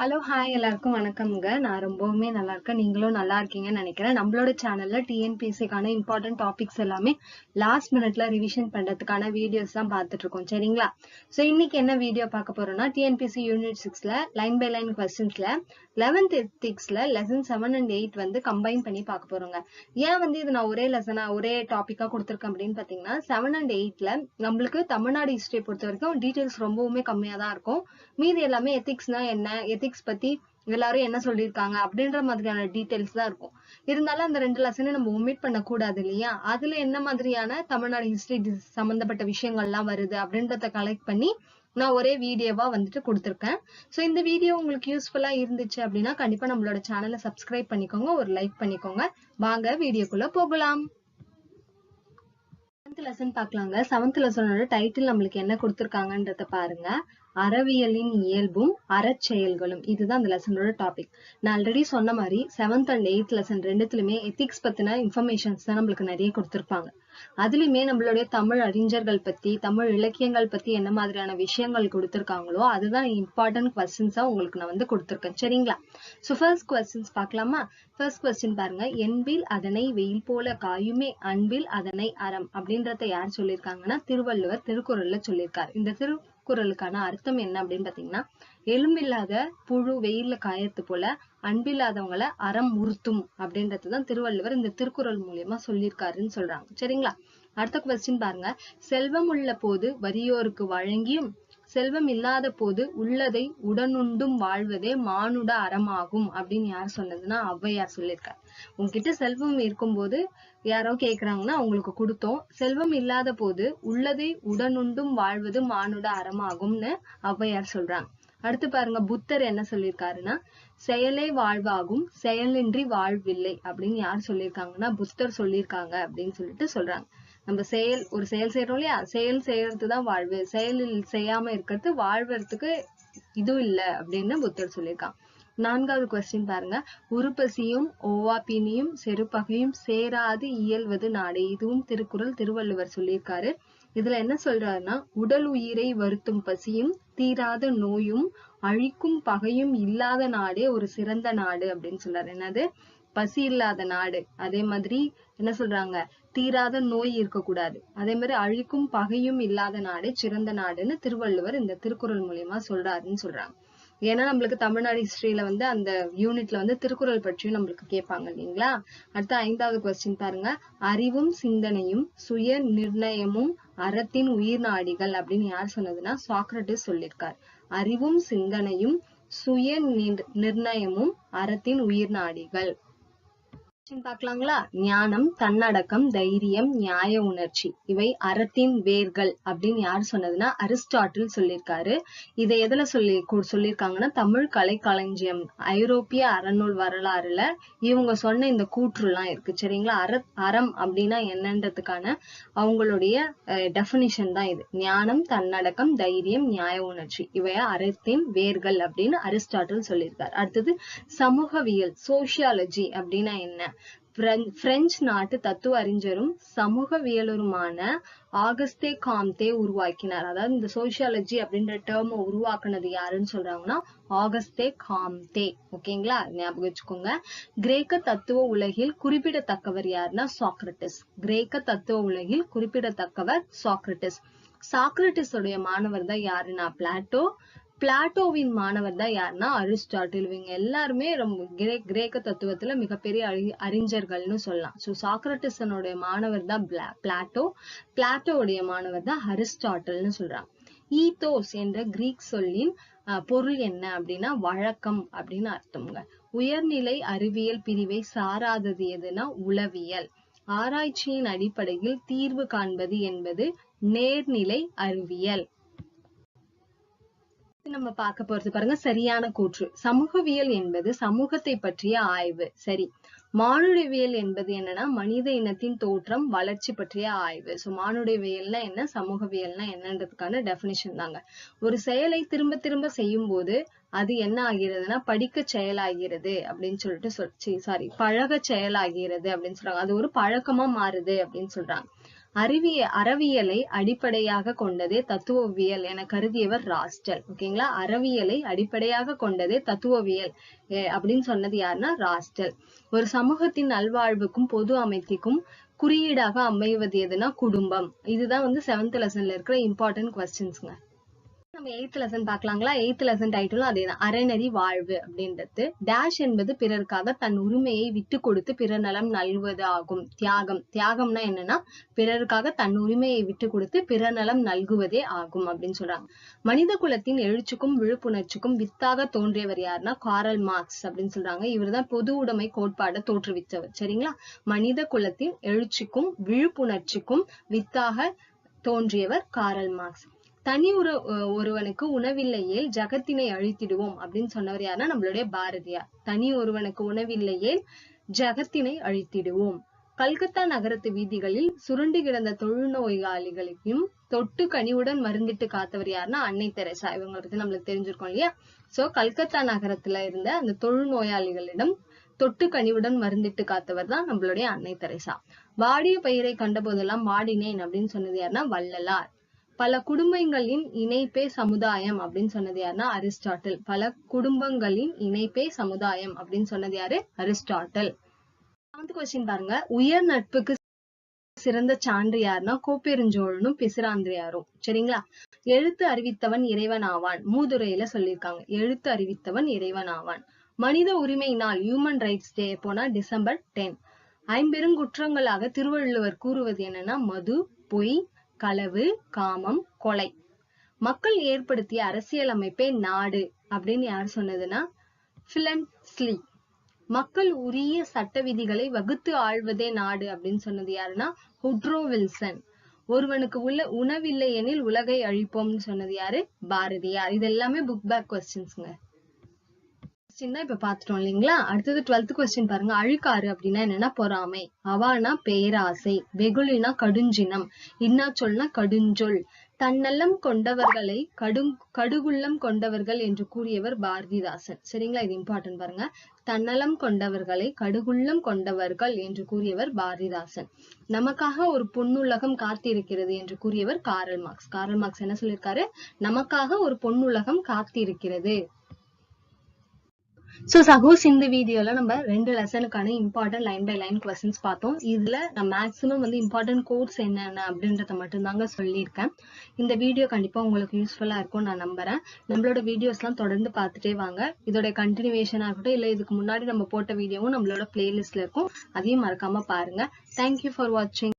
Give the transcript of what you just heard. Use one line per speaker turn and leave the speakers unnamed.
Hello hi எல்லாருக்கும் வணக்கம்ங்க. நான் ரொம்பவுமே நல்லா இருக்கேன் நீங்களும் நல்லா இருக்கீங்கன்னு நினைக்கிறேன். நம்மளோட சேனல்ல டிஎன்பிஎஸ்சிக்கான இம்பார்ட்டன்ட் டாபிக்ஸ் எல்லாமே லாஸ்ட் மினிட்ல ரிவிஷன் பண்றதுக்கான வீடியோஸ் தான் பார்த்துட்டு இருக்கோம் சரிங்களா? ஸோ இன்னைக்கு என்ன வீடியோ பார்க்க போறோம்னா டிஎன்பிஎஸ்சி யூனிட் சிக்ஸ்ல லைன் பை லைன் கொஸ்டின்ஸ்ல லெவன்த் எத்திக்ஸ்ல லெசன் செவன் அண்ட் எயிட் வந்து கம்பைன் பண்ணி பார்க்க போறோங்க. ஏன் வந்து இது நான் ஒரே லெசனா ஒரே டாபிக்கா கொடுத்துருக்கேன் அப்படின்னு பாத்தீங்கன்னா செவன் அண்ட் எயிட்ல நம்மளுக்கு தமிழ்நாடு ஹிஸ்டரி பொறுத்த வரைக்கும் டீடைல்ஸ் ரொம்பவுமே கம்மியா தான் இருக்கும். மீதி எல்லாமே எத்திக்ஸ்னா என்ன? எத்திக்ஸ் பத்தி எல்லாரும் என்ன சொல்லியிருக்காங்க அப்படின்ற மாதிரியான டீட்டெயில்ஸ் தான் இருக்கும். இருந்தாலும் அந்த ரெண்டு லெசனை நம்ம ஒமிட் பண்ணக்கூடாது இல்லையா? அதுல என்ன மாதிரியான தமிழ்நாடு ஹிஸ்டரி சம்பந்தப்பட்ட விஷயங்கள்லாம் வருது அப்படின்றத கலெக்ட் பண்ணி நான் ஒரே வீடியோவா வந்துட்டு கொடுத்துருக்கேன். ஸோ இந்த வீடியோ உங்களுக்கு யூஸ்ஃபுல்லா இருந்துச்சு அப்படின்னா கண்டிப்பா நம்மளோட சேனலை சப்ஸ்கிரைப் பண்ணிக்கோங்க ஒரு லைக் பண்ணிக்கோங்க. வாங்க வீடியோக்குள்ள போகலாம். செவன்த் லெசன் பார்க்கலாங்க. செவன்த் லெசனோட டைட்டில் நம்மளுக்கு என்ன கொடுத்துருக்காங்கன்றத பாருங்க. அறவியலின் இயல்பும் அறச்செயல்களும் இதுதான் அந்த லெசனோட டாபிக் நான் ஆல்ரெடி சொன்ன மாதிரி செவன்த் அண்ட் எயித் லெசன் ரெண்டுத்துலயுமே எத்திக்ஸ் பத்தின இன்ஃபர்மேஷன்ஸ் தான் நம்மளுக்கு நிறைய கொடுத்துருப்பாங்க. அதுலயுமே நம்மளுடைய தமிழ் அறிஞர்கள் பத்தி தமிழ் இலக்கியங்கள் பத்தி என்ன மாதிரியான விஷயங்கள் கொடுத்துருக்காங்களோ அதுதான் இம்பார்ட்டன்ட் கொஸ்டின்ஸா உங்களுக்கு நான் வந்து கொடுத்துருக்கேன். சரிங்களா? சோ ஃபர்ஸ்ட் கொஸ்டின்ஸ் பார்க்கலாமா? ஃபர்ஸ்ட் கொஸ்டின் பாருங்க. என்பில் அதனை வெயில் போல காயுமே அன்பில் அதனை அறம் அப்படின்றத யார் சொல்லியிருக்காங்கன்னா திருவள்ளுவர் திருக்குறள்ல சொல்லியிருக்காரு. இந்த திரு திருக்குறளுக்கான அர்த்தம் என்ன அப்படின்னு பாத்தீங்கன்னா எலும்பில்லாத புழு வெயில்ல காயத்து போல அன்பில்லாதவங்கள அறம் உறுத்தும் அப்படின்றதுதான் திருவள்ளுவர் இந்த திருக்குறள் மூலியமா சொல்லியிருக்காருன்னு சொல்றாங்க. சரிங்களா? அடுத்த கொஸ்டின் பாருங்க. செல்வம் உள்ள போது வறியோருக்கு வழங்கியும் செல்வம் இல்லாத போது உள்ளதை உடனுண்டும் வாழ்வதே மானுட அறமாகும் அப்படின்னு யார் சொன்னதுன்னா ஔவையார் சொல்லியிருக்காரு. உங்ககிட்ட செல்வம் இருக்கும்போது யாரோ கேக்குறாங்கன்னா அவங்களுக்கு கொடுத்தோம். செல்வம் இல்லாத போது உள்ளதை உடனுண்டும் வாழ்வது மானுட அறமாகும்னு ஔவையார் சொல்றாங்க. அடுத்து பாருங்க புத்தர் என்ன சொல்லியிருக்காருன்னா செயலே வாழ்வாகும் செயலின்றி வாழ்வில்லை அப்படின்னு யார் சொல்லியிருக்காங்கன்னா புத்தர் சொல்லியிருக்காங்க அப்படின்னு சொல்லிட்டு சொல்றாங்க. நம்ம செயல் ஒரு செயல் செய்யறோம் இல்லையா? செயல் செய்யறதுதான் வாழ்வு. செயல் செய்யாம இருக்கிறது வாழ்வதற்கு இது இல்ல அப்படின்னு புத்தர் சொல்லியிருக்கான். நான்காவது கொஸ்டின் பாருங்க. உருப்பசியும் ஓவாப்பினியும் செருப்பகையும் சேராது இயல்வது நாடு. இதுவும் திருக்குறள் திருவள்ளுவர் சொல்லியிருக்காரு. இதுல என்ன சொல்றாருன்னா உடல் உயிரை வருத்தும் பசியும் தீராத நோயும் அழிக்கும் பகையும் இல்லாத நாடே ஒரு சிறந்த நாடு அப்படின்னு சொல்றாரு. என்னது? பசி இல்லாத நாடு. அதே மாதிரி என்ன சொல்றாங்க? தீராத நோய் இருக்கக்கூடாது. அதே மாதிரி அழிக்கும் பகையும் இல்லாத நாடே சிறந்த நாடுன்னு திருவள்ளுவர் இந்த திருக்குறள் மூலியமா சொல்றாருன்னு சொல்றாங்க. ஏன்னா நம்மளுக்கு தமிழ்நாடு ஹிஸ்டரியில வந்து அந்த யூனிட்ல வந்து திருக்குறள் பற்றியும் நம்மளுக்கு கேட்பாங்க இல்லைங்களா? அடுத்து ஐந்தாவது கொஸ்டின் பாருங்க. அறிவும் சிந்தனையும் சுய நிர்ணயமும் அறத்தின் உயிர் நாடிகள் அப்படின்னு யார் சொன்னதுன்னா சாக்ரட்டிஸ் சொல்லியிருக்கார். அறிவும் சிந்தனையும் சுய நிர்ணயமும் அறத்தின் உயிர் நாடிகள். பார்க்கலாங்களா? ஞானம் தன்னடக்கம் தைரியம் நியாய உணர்ச்சி. இவை அறத்தின் வேர்கள் அப்படின்னு யார் சொன்னதுன்னா அரிஸ்டாட்டில் சொல்லியிருக்காரு. இதை எதுல சொல்லி சொல்லியிருக்காங்கன்னா தமிழ் கலைக்களஞ்சியம் ஐரோப்பிய அறநூல் வரலாறுல இவங்க சொன்ன இந்த கூற்றுலாம் இருக்கு. சரிங்களா? அற அறம் அப்படின்னா என்னன்றதுக்கான அவங்களுடைய டெபினிஷன் தான் இது. ஞானம் தன்னடக்கம் தைரியம் நியாய உணர்ச்சி. இவைய அறத்தின் வேர்கள் அப்படின்னு அரிஸ்டாட்டில் சொல்லியிருக்காரு. அடுத்தது சமூகவியல் சோசியாலஜி அப்படின்னா என்ன? பிரெஞ்சு நாட்டு தத்துவ அறிஞரும் சமூகவியலருமான ஆகஸ்தே காம்தே உருவாக்கினார். அதாவது இந்த சோசியாலஜி அப்படின்ற டேர்ம் உருவாக்குனது யாருன்னு சொல்றாங்கன்னா ஆகஸ்தே காம்தே. ஓகேங்களா? ஞாபகம் வச்சுக்கோங்க. கிரேக்க தத்துவ உலகில் குறிப்பிடத்தக்கவர் யாருன்னா சாக்ரட்டிஸ். கிரேக்க தத்துவ உலகில் குறிப்பிடத்தக்கவர் சாக்ரட்டிஸ். சாக்ரட்டிஸ் உடைய மாணவர் தான் யாருன்னா பிளாட்டோ பிளாட்டோவின் மாணவர் தான் யாருன்னா அரிஸ்டாட்டில். இவங்க எல்லாருமே ரொம்ப கிரே கிரேக்க தத்துவத்துல மிகப்பெரிய அறி அறிஞர்கள்னு சொல்லலாம். ஸோ சாக்ரட்டிசனுடைய மாணவர் தான் பிளாட்டோ. பிளாட்டோவுடைய மாணவர் தான் அரிஸ்டாட்டில்னு சொல்றாங்க. ஈத்தோஸ் என்ற கிரீக் சொல்லின் பொருள் என்ன அப்படின்னா வழக்கம் அப்படின்னு அர்த்தம்ங்க. உயர்நிலை அறிவியல் பிரிவை சாராதது எதுனா உளவியல். ஆராய்ச்சியின் அடிப்படையில் தீர்வு காண்பது என்பது நேர்நிலை அறிவியல். நம்ம பார்க்க போறது பாருங்க சரியான கூற்று. சமூகவியல் என்பது சமூகத்தை பற்றிய ஆய்வு. சரி. மானுடவியல் என்பது என்னன்னா மனித இனத்தின் தோற்றம் வளர்ச்சி பற்றிய ஆய்வு. சோ மானுடவியல்னா என்ன சமூகவியல்னா என்னன்றதுக்கான டெபினிஷன் தாங்க. ஒரு செயலை திரும்ப திரும்ப செய்யும் போது அது என்ன ஆகிறதுனா படிக்க செயலாகிறது அப்படின்னு சொல்லிட்டு சொல் சாரி பழக செயலாகிறது அப்படின்னு சொல்றாங்க. அது ஒரு பழக்கமா மாறுது அப்படின்னு சொல்றாங்க. அறிவிய அறவியலை அடிப்படையாக கொண்டதே தத்துவவியல் என கருதியவர் ராஸ்டல். ஓகேங்களா அறவியலை அடிப்படையாக கொண்டதே தத்துவவியல் அப்படின்னு சொன்னது யாருன்னா ராஸ்டல். ஒரு சமூகத்தின் நல்வாழ்வுக்கும் பொது அமைதிக்கும் குறியீடாக அமைவது எதுனா குடும்பம். இதுதான் வந்து செவன்த் லெசன்ல இருக்கிற இம்பார்ட்டன்ட் கொஸ்டின்ஸ்ங்க நம்ம எயித் லெசன் பார்க்கலாங்களா? எயித் லெசன் டைட்டிலும் அதேதான். அறநெறி வாழ்வு அப்படின்றது. டேஷ் என்பது பிறருக்காக தன் உரிமையை விட்டு கொடுத்து பிறர் நலம் நல்வது ஆகும். தியாகம். தியாகம்னா என்னன்னா பிறருக்காக தன் உரிமையை விட்டு கொடுத்து பிறர் நலம் நல்குவதே ஆகும் அப்படின்னு சொல்றாங்க. மனித குலத்தின் எழுச்சிக்கும் விழிப்புணர்ச்சிக்கும் வித்தாக தோன்றியவர் யாருன்னா காரல் மார்க்ஸ் அப்படின்னு சொல்றாங்க. இவர் தான் பொது உடைமை கோட்பாடை தோற்றுவித்தவர். சரிங்களா? மனித குலத்தின் எழுச்சிக்கும் விழிப்புணர்ச்சிக்கும் வித்தாக தோன்றியவர் காரல் மார்க்ஸ். தனி உற ஒருவனுக்கு உணவில்லையேல் ஜகத்தினை அழித்திடுவோம் அப்படின்னு சொன்னவர் யாருன்னா நம்மளுடைய பாரதியார். தனி ஒருவனுக்கு உணவில்லையேல் ஜகத்தினை அழித்திடுவோம். கல்கத்தா நகரத்து வீதிகளில் சுருண்டு கிடந்த தொழுநோயாளிகளையும் தொட்டு கனிவுடன் மருந்திட்டு காத்தவர் யாருன்னா அன்னை தெரசா. இவங்களை பத்தி நம்மளுக்கு தெரிஞ்சிருக்கோம் இல்லையா? சோ கல்கத்தா நகரத்துல இருந்த அந்த தொழுநோயாளிகளிடம் தொட்டு கனிவுடன் மருந்திட்டு காத்தவர் தான் நம்மளுடைய அன்னை தெரசா. வாடிய பயிரை கண்டபோதெல்லாம் வாடினேன் அப்படின்னு சொன்னது யாருன்னா வள்ளலார். பல குடும்பங்களின் இணைப்பே சமுதாயம் அப்படின்னு சொன்னது யாருன்னா அரிஸ்டாட்டில். பல குடும்பங்களின் இணைப்பே சமுதாயம் அப்படின்னு சொன்னது யாரு? அரிஸ்டாட்டில். கொஸ்டின் பாருங்க. உயர் நட்புக்கு சிறந்த சான்று யாருன்னா? கோப்பெருஞ்சோழனும் பிசிராந்திரியாரும். சரிங்களா? எழுத்து அறிவித்தவன் இறைவன் ஆவான். மூதுரையில சொல்லியிருக்காங்க. எழுத்து அறிவித்தவன் இறைவன் ஆவான். மனித உரிமை நாள் ஹியூமன் ரைட்ஸ் டே போனா டிசம்பர் டென் ஐம்பெருங்குற்றங்களாக திருவள்ளுவர் கூறுவது என்னன்னா மது பொய் களவு காமம் கொலை. மக்கள் ஏற்படுத்திய அரசியல் அமைப்பே நாடு அப்படின்னு யார் சொன்னதுன்னா பிலன்ஸ்லி மக்கள் உரிய சட்ட விதிகளை வகுத்து ஆள்வதே நாடு அப்படின்னு சொன்னது யாருன்னா ஹுட்ரோ வில்சன் ஒருவனுக்கு உள்ள உணவில்லை எனில் உலகை அழிப்போம்னு சொன்னது யாரு? பாரதியார். இது எல்லாமே புக் பேக் கொஸ்டின்ஸ்ங்க கொஸ்டின் தான் இப்ப பாத்துட்டோம் இல்லைங்களா? அடுத்தது டுவெல்த் கொஸ்டின் பாருங்க. அழுக்காறு அப்படின்னா என்னன்னா பொறாமை. அவானா பேராசை. வெகுளினா கடுஞ்சினம். இன்னா சொல்னா கடுஞ்சொல். தன்னலம் கொண்டவர்களை கடும் கடுகுள்ளம் கொண்டவர்கள் என்று கூறியவர் பாரதிதாசன். சரிங்களா? இது இம்பார்ட்டன்ட் பாருங்க. தன்னலம் கொண்டவர்களை கடுகுள்ளம் கொண்டவர்கள் என்று கூறியவர் பாரதிதாசன். நமக்காக ஒரு பொன்னுலகம் காத்திருக்கிறது என்று கூறியவர் காரல் மார்க்ஸ். காரல் மார்க்ஸ் என்ன சொல்லியிருக்காரு நமக்காக ஒரு பொன்னுலகம் காத்திருக்கிறது. சோ சகோஸ் இந்த வீடியோல நம்ம ரெண்டு லெசனுக்கான important line by line questions பார்த்தோம். இதுல நான் மேக்ஸிமம் வந்து இம்பார்ட்டன்ட் கோர்ஸ் என்னென்ன அப்படின்றத மட்டும்தாங்க சொல்லியிருக்கேன். இந்த வீடியோ கண்டிப்பா உங்களுக்கு யூஸ்ஃபுல்லா இருக்கும் நான் நம்புறேன். நம்மளோட வீடியோஸ் எல்லாம் தொடர்ந்து பார்த்துட்டே வாங்க. இதோட கண்டினியூவேஷனா இருக்கட்டும் இல்ல இதுக்கு முன்னாடி நம்ம போட்ட வீடியோவும் நம்மளோட பிளேலிஸ்ட்ல இருக்கும். அதையும் மறக்காம பாருங்க. தேங்க்யூ ஃபார் வாட்சிங்